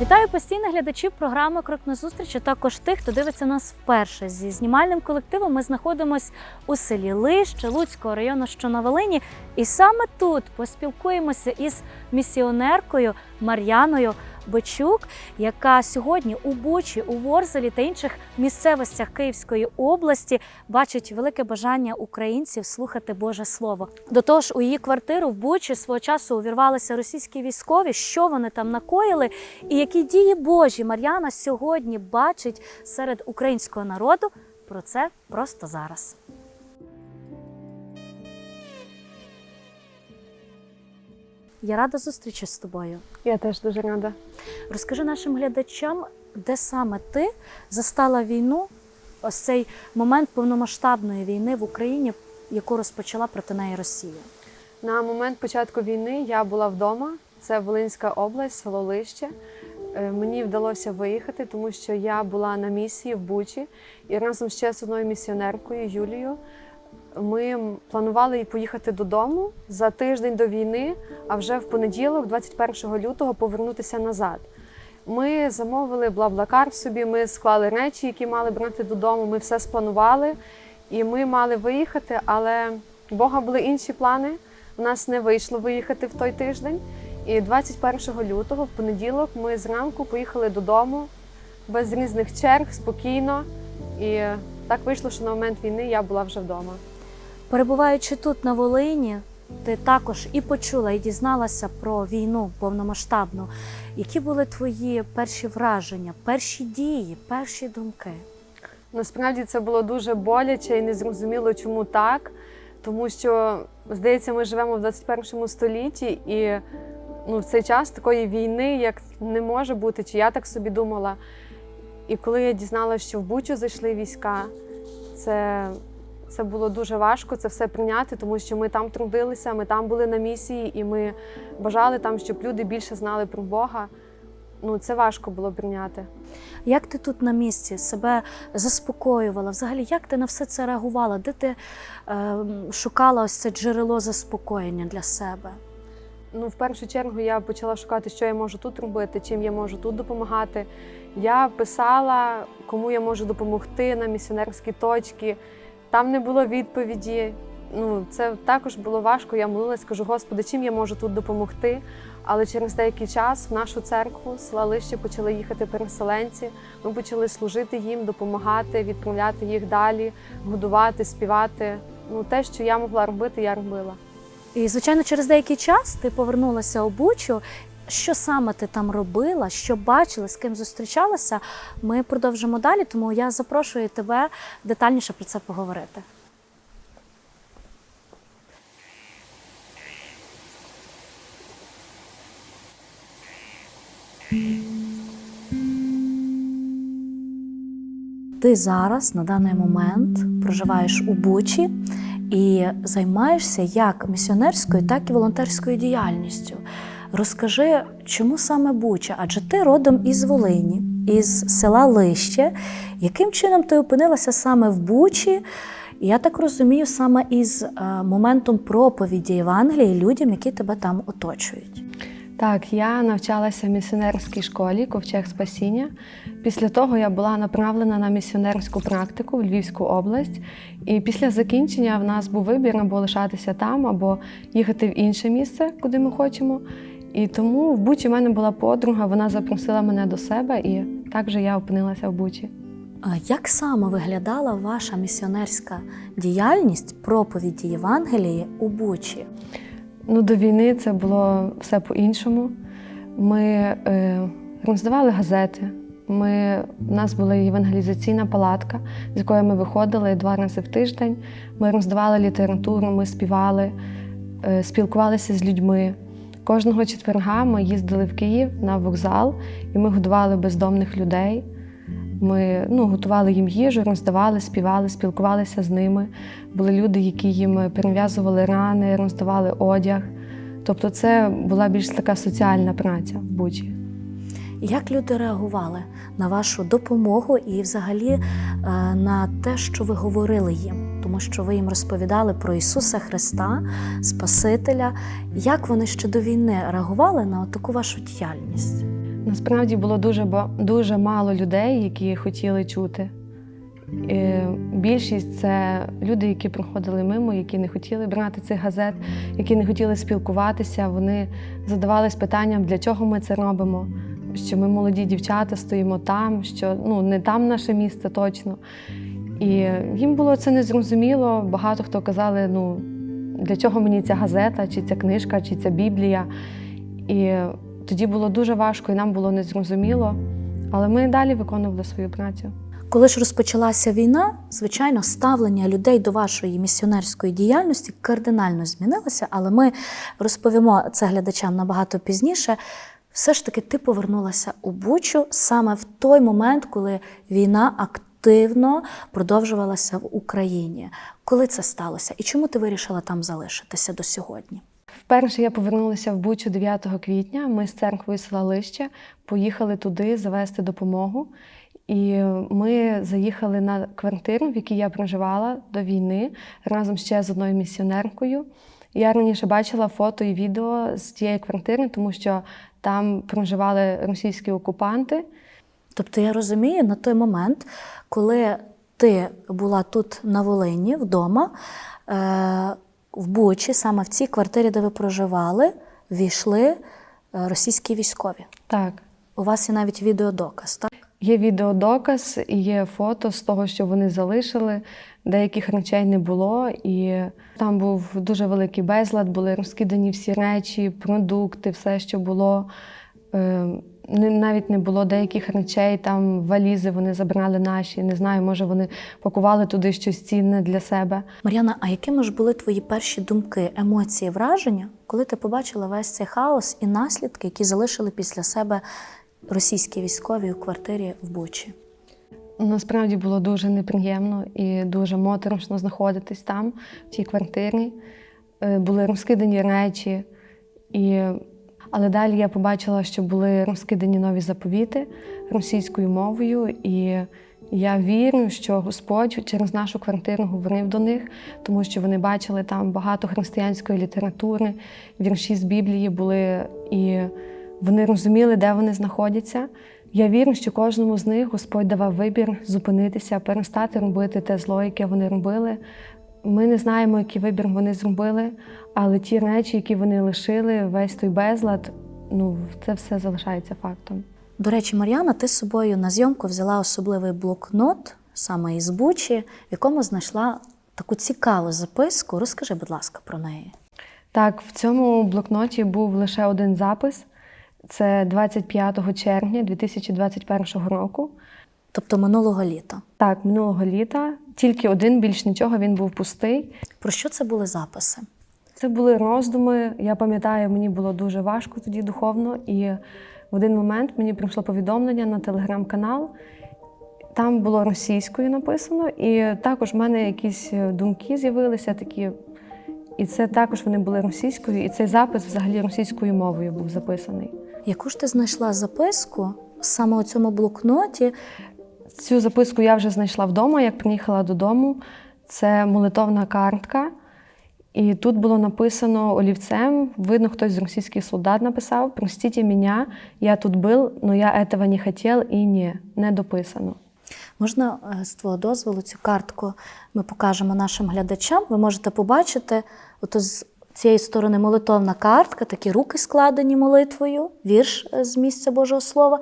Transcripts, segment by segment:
Вітаю постійних глядачів програми Крок на зустріч, а також тих, хто дивиться нас вперше. Зі знімальним колективом ми знаходимось у селі Лище Луцького району, що на Волині. І саме тут поспілкуємося із місіонеркою Мар'яною Бичук, яка сьогодні у Бучі, у Ворзелі та інших місцевостях Київської області бачить велике бажання українців слухати Боже Слово. До того ж, у її квартиру в Бучі свого часу увірвалися російські військові. Що вони там накоїли, і які дії Божі Мар'яна сьогодні бачить серед українського народу. Про це просто зараз. Я рада зустрічі з тобою. Я теж дуже рада. Розкажи нашим глядачам, де саме ти застала війну, ось цей момент повномасштабної війни в Україні, яку розпочала проти неї Росія. На момент початку війни я була вдома. Це Волинська область, село Лище. Е, Мені вдалося виїхати, тому що я була на місії в Бучі і разом ще з одною місіонеркою Юлією. Ми планували поїхати додому за тиждень до війни, а вже в понеділок, 21 лютого, повернутися назад. Ми замовили блаблакар собі, ми склали речі, які мали брати додому. Ми все спланували, і ми мали виїхати, але у Бога були інші плани. У нас не вийшло виїхати в той тиждень. І 21 лютого, в понеділок, ми зранку поїхали додому без різних черг, спокійно. І так вийшло, що на момент війни я була вже вдома. Перебуваючи тут на Волині, ти також і почула, і дізналася про війну повномасштабну. Які були твої перші враження, перші дії, перші думки? Насправді це було дуже боляче і незрозуміло, чому так. Тому що, здається, ми живемо в 21 столітті, і ну, в цей час такої війни як не може бути, чи я так собі думала. І коли я дізналася, що в Бучу зайшли війська, це, це було дуже важко це все прийняти, тому що ми там трудилися, ми там були на місії, і ми бажали там, щоб люди більше знали про Бога. Ну, це важко було прийняти. Як ти тут на місці себе заспокоювала? Взагалі, як ти на все це реагувала? Де ти е, шукала ось це джерело заспокоєння для себе? Ну, в першу чергу я почала шукати, що я можу тут робити, чим я можу тут допомагати. Я писала, кому я можу допомогти на місіонерські точки. Там не було відповіді. Ну, це також було важко. Я молилась, кажу, Господи, чим я можу тут допомогти? Але через деякий час в нашу церкву села почали їхати переселенці. Ми почали служити їм, допомагати, відправляти їх далі, годувати, співати. Ну, те, що я могла робити, я робила. І, звичайно, через деякий час ти повернулася у Бучу. Що саме ти там робила, що бачила, з ким зустрічалася? Ми продовжимо далі, тому я запрошую тебе детальніше про це поговорити. Ти зараз на даний момент проживаєш у Бучі і займаєшся як місіонерською, так і волонтерською діяльністю. Розкажи, чому саме Буча? Адже ти родом із Волині, із села Лище. Яким чином ти опинилася саме в Бучі? Я так розумію, саме із е, моментом проповіді Євангелії людям, які тебе там оточують. Так, я навчалася в місіонерській школі Ковчег Спасіння. Після того я була направлена на місіонерську практику в Львівську область. І після закінчення в нас був вибір або лишатися там, або їхати в інше місце, куди ми хочемо. І тому в Бучі в мене була подруга, вона запросила мене до себе, і так же я опинилася в Бучі. А Як саме виглядала ваша місіонерська діяльність проповіді Євангелії у Бучі? Ну, до війни це було все по-іншому. Ми е, роздавали газети. Ми, у нас була євангелізаційна палатка, з якої ми виходили два рази в тиждень. Ми роздавали літературу, ми співали, е, спілкувалися з людьми. Кожного четверга ми їздили в Київ на вокзал і ми годували бездомних людей. Ми ну, готували їм їжу, роздавали, співали, спілкувалися з ними. Були люди, які їм перев'язували рани, роздавали одяг. Тобто, це була більш така соціальна праця в Бучі. Як люди реагували на вашу допомогу і, взагалі, е, на те, що ви говорили їм? Тому що ви їм розповідали про Ісуса Христа, Спасителя. Як вони ще до війни реагували на таку вашу діяльність? Насправді було дуже, дуже мало людей, які хотіли чути. Е, Більшість це люди, які проходили мимо, які не хотіли брати цих газет, які не хотіли спілкуватися. Вони задавались питанням, для чого ми це робимо, що ми молоді дівчата стоїмо там, що ну, не там наше місце точно. І їм було це незрозуміло. Багато хто казали, ну для чого мені ця газета, чи ця книжка, чи ця Біблія. І тоді було дуже важко, і нам було незрозуміло. Але ми далі виконували свою працю. Коли ж розпочалася війна, звичайно, ставлення людей до вашої місіонерської діяльності кардинально змінилося, але ми розповімо це глядачам набагато пізніше. Все ж таки, ти повернулася у Бучу саме в той момент, коли війна активно продовжувалася в Україні. Коли це сталося? І чому ти вирішила там залишитися до сьогодні? Вперше я повернулася в Бучу 9 квітня. Ми з церквою села Лище поїхали туди завести допомогу. І ми заїхали на квартиру, в якій я проживала до війни разом ще з одною місіонеркою. Я раніше бачила фото і відео з тієї квартири, тому що там проживали російські окупанти. Тобто я розумію, на той момент, коли ти була тут на Волині вдома, е, в Бучі, саме в цій квартирі, де ви проживали, війшли е, російські військові. Так, У вас є навіть відеодоказ, так? Є відеодоказ і є фото з того, що вони залишили. Деяких речей не було, і там був дуже великий безлад, були розкидані всі речі, продукти, все, що було. Навіть не було деяких речей, там валізи вони забрали наші. Не знаю, може вони пакували туди щось цінне для себе. Мар'яна, а якими ж були твої перші думки, емоції, враження, коли ти побачила весь цей хаос і наслідки, які залишили після себе російські військові у квартирі в Бучі? Насправді було дуже неприємно і дуже моторошно знаходитись там, в тій квартирі. Е, Були розкидані речі. І... Але далі я побачила, що були розкидані нові заповіти російською мовою. І я вірю, що Господь через нашу квартиру говорив до них, тому що вони бачили там багато християнської літератури, вірші з Біблії були, і вони розуміли, де вони знаходяться. Я вірю, що кожному з них Господь давав вибір зупинитися, перестати робити те зло, яке вони робили. Ми не знаємо, який вибір вони зробили, але ті речі, які вони лишили, весь той безлад, ну це все залишається фактом. До речі, Мар'яна, ти з собою на зйомку взяла особливий блокнот саме із Бучі, в якому знайшла таку цікаву записку. Розкажи, будь ласка, про неї. Так, в цьому блокноті був лише один запис. Це 25 червня 2021 року. Тобто минулого літа. Так, минулого літа, тільки один, більш нічого, він був пустий. Про що це були записи? Це були роздуми. Я пам'ятаю, мені було дуже важко тоді духовно, і в один момент мені прийшло повідомлення на телеграм-канал. Там було російською написано, і також в мене якісь думки з'явилися такі. І це також вони були російською, і цей запис взагалі російською мовою був записаний. Яку ж ти знайшла записку саме у цьому блокноті? Цю записку я вже знайшла вдома, як приїхала додому. Це молитовна картка. І тут було написано олівцем, видно, хтось з російських солдат написав: Простите мене, я тут був, але я этого не хотів і ні, не дописано. Можна е, з твого дозволу цю картку ми покажемо нашим глядачам. Ви можете побачити, ото з цієї сторони молитовна картка, такі руки складені молитвою, вірш е, з місця Божого Слова.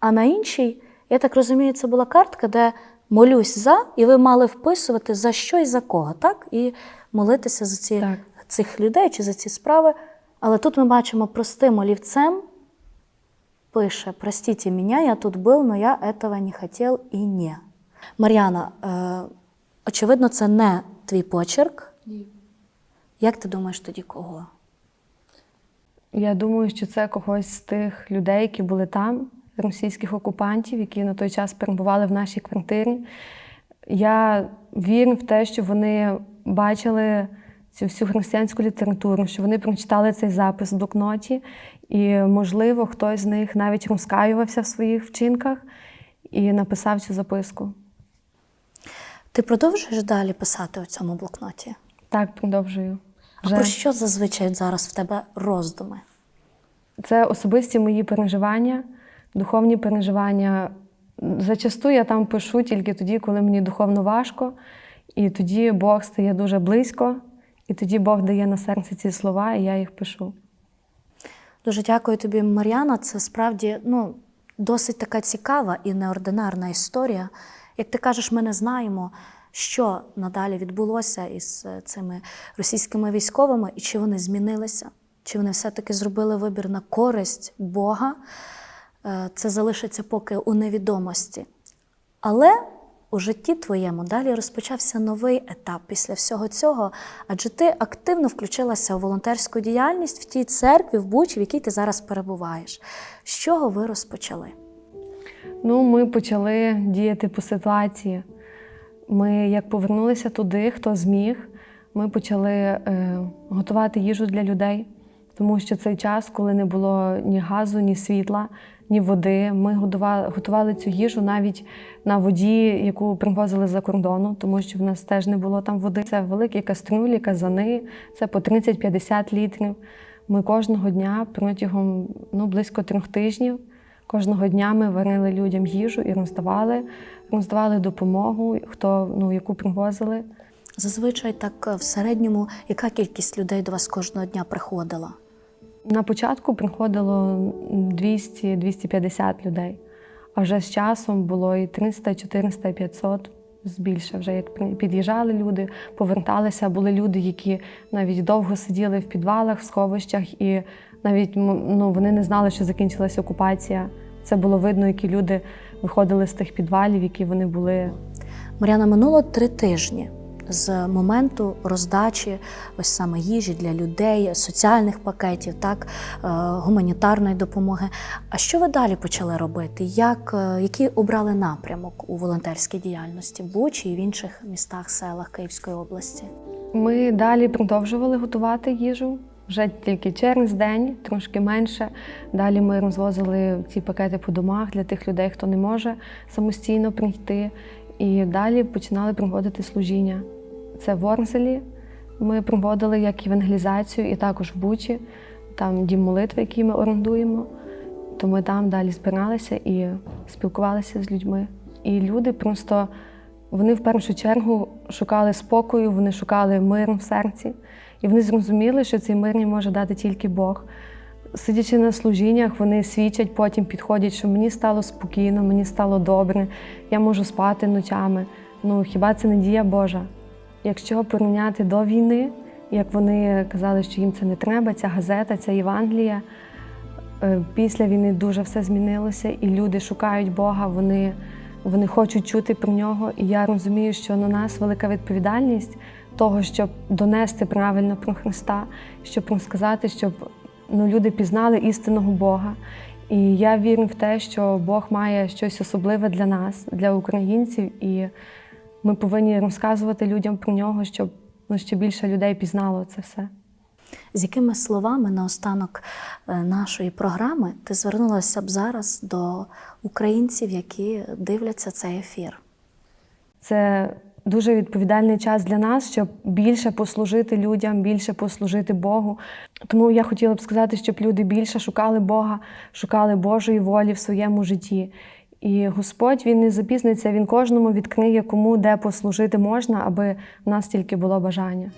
А на іншій, я так розумію, це була картка, де молюсь за, і ви мали вписувати за що і за кого, так? І молитися за ці, Так. цих людей чи за ці справи. Але тут ми бачимо простим олівцем пише «Простите меня, я тут был, но я этого не хотел и не». Мар'яна, е, очевидно, це не твій почерк. Ні. Як ти думаєш тоді кого? Я думаю, що це когось з тих людей, які були там, російських окупантів, які на той час перебували в нашій квартирі. Я вірю в те, що вони бачили цю всю християнську літературу, що вони прочитали цей запис в блокноті, і, можливо, хтось з них навіть розкаювався в своїх вчинках і написав цю записку. Ти продовжуєш далі писати у цьому блокноті? Так, продовжую. А про що зазвичай зараз в тебе роздуми? Це особисті мої переживання, Духовні переживання. Зачасту я там пишу тільки тоді, коли мені духовно важко, і тоді Бог стає дуже близько, і тоді Бог дає на серце ці слова, і я їх пишу. Дуже дякую тобі, Мар'яна. Це справді ну, досить така цікава і неординарна історія. Як ти кажеш, ми не знаємо, що надалі відбулося із е, цими російськими військовими, і чи вони змінилися, чи вони все-таки зробили вибір на користь Бога. Е, Це залишиться поки у невідомості. Але у житті твоєму далі розпочався новий етап після всього цього, адже ти активно включилася у волонтерську діяльність в тій церкві, в Бучі, в якій ти зараз перебуваєш. З чого ви розпочали? Ну, ми почали діяти по ситуації. Ми, як повернулися туди, хто зміг, ми почали е, готувати їжу для людей, тому що цей час, коли не було ні газу, ні світла, ні води, ми готували, готували цю їжу навіть на воді, яку привозили за кордону, тому що в нас теж не було там води. Це великі кастрюлі, казани, це по 30-50 літрів. Ми кожного дня протягом ну, близько трьох тижнів. Кожного дня ми варили людям їжу і роздавали, роздавали допомогу, хто ну яку привозили. Зазвичай так е, в середньому, яка кількість людей до вас кожного дня приходила? На початку приходило 200-250 людей, а вже з часом було і 300, 400, 500 збільше. Вже як під'їжджали люди, поверталися. Були люди, які навіть довго сиділи в підвалах, в сховищах, і навіть ну, вони не знали, що закінчилася окупація. Це було видно, які люди виходили з тих підвалів, які вони були. Мар'яна, минуло три тижні з моменту роздачі ось саме їжі для людей, соціальних пакетів, так, е, гуманітарної допомоги. А що ви далі почали робити? Як, е, який обрали напрямок у волонтерській діяльності в Бучі і в інших містах, селах Київської області? Ми далі продовжували готувати їжу. Вже тільки через день, трошки менше. Далі ми розвозили ці пакети по домах для тих людей, хто не може самостійно прийти. І далі починали проводити служіння. Це в Орзелі. Ми проводили як евангелізацію, і також в Бучі, там дім молитви, який ми орендуємо. То ми там далі збиралися і спілкувалися з людьми. І люди просто вони в першу чергу шукали спокою, вони шукали миру в серці, і вони зрозуміли, що цей мир їм може дати тільки Бог. Сидячи на служіннях, вони свідчать, потім підходять, що мені стало спокійно, мені стало добре, я можу спати ночами. Ну хіба це не дія Божа? Якщо порівняти до війни, як вони казали, що їм це не треба, ця газета, ця Євангелія, е, після війни дуже все змінилося, і люди шукають Бога, вони, вони хочуть чути про нього. І я розумію, що на нас велика відповідальність того, щоб донести правильно про Христа, щоб розказати, щоб ну, люди пізнали істинного Бога. І я вірю в те, що Бог має щось особливе для нас, для українців, і ми повинні розказувати людям про нього, щоб ну, ще більше людей пізнало це все. З якими словами наостанок е, нашої програми ти звернулася б зараз до українців, які дивляться цей ефір? Це дуже відповідальний час для нас, щоб більше послужити людям, більше послужити Богу. Тому я хотіла б сказати, щоб люди більше шукали Бога, шукали Божої волі в своєму житті. І Господь він не запізниться, він кожному відкриє, кому де послужити можна, аби в нас тільки було бажання.